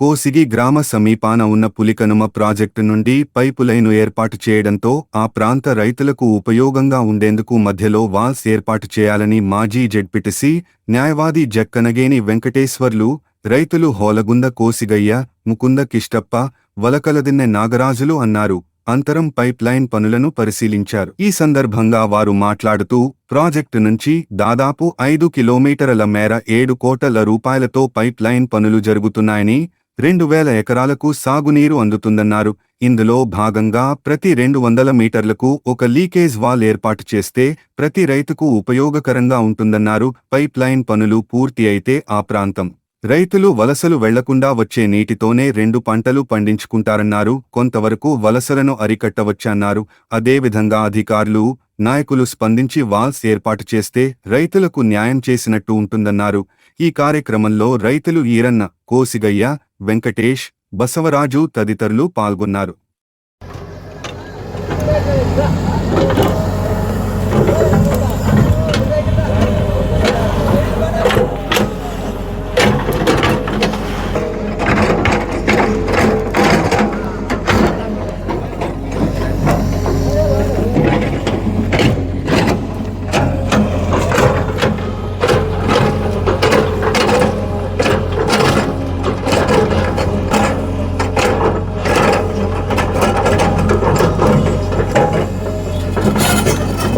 కోసిగి గ్రామ సమీపాన ఉన్న పులికనుమ ప్రాజెక్టు నుండి పైపులైను ఏర్పాటు చేయడంతో ఆ ప్రాంత రైతులకు ఉపయోగంగా ఉండేందుకు మధ్యలో వాల్స్ ఏర్పాటు చేయాలని మాజీ జెడ్పిటిసి న్యాయవాది జక్కనగేని వెంకటేశ్వర్లు రైతులు హోలగుంద కోసిగయ్య ముకుంద కిష్టప్ప వలకలదిన్నె నాగరాజులు అన్నారు. అంతరం పైప్లైన్ పనులను పరిశీలించారు. ఈ సందర్భంగా వారు మాట్లాడుతూ ప్రాజెక్టు నుంచి దాదాపు ఐదు కిలోమీటర్ల మేర ఏడు కోట్ల రూపాయలతో పైప్లైన్ పనులు జరుగుతున్నాయని రెండు వేల ఎకరాలకు సాగునీరు అందుతుందన్నారు. ఇందులో భాగంగా ప్రతి రెండు వందల మీటర్లకు ఒక లీకేజ్ వాల్ ఏర్పాటు చేస్తే ప్రతి రైతుకు ఉపయోగకరంగా ఉంటుందన్నారు. పైప్ లైన్ పనులు పూర్తి అయితే ఆ ప్రాంతం. రైతులు వలసలు వెళ్ళకుండా వచ్చే నీటితోనే రెండు పంటలు పండించుకుంటారన్నారు. కొంతవరకు వలసలను అరికట్టవచ్చన్నారు. అదేవిధంగా అధికారులు నాయకులు స్పందించి వాల్స్ ఏర్పాటు చేస్తే రైతులకు న్యాయం చేసినట్టు ఉంటుందన్నారు. ఈ కార్యక్రమంలో రైతులు ఈరన్న కోసిగయ్య వెంకటేష్ బసవరాజు తదితరులు పాల్గొన్నారు.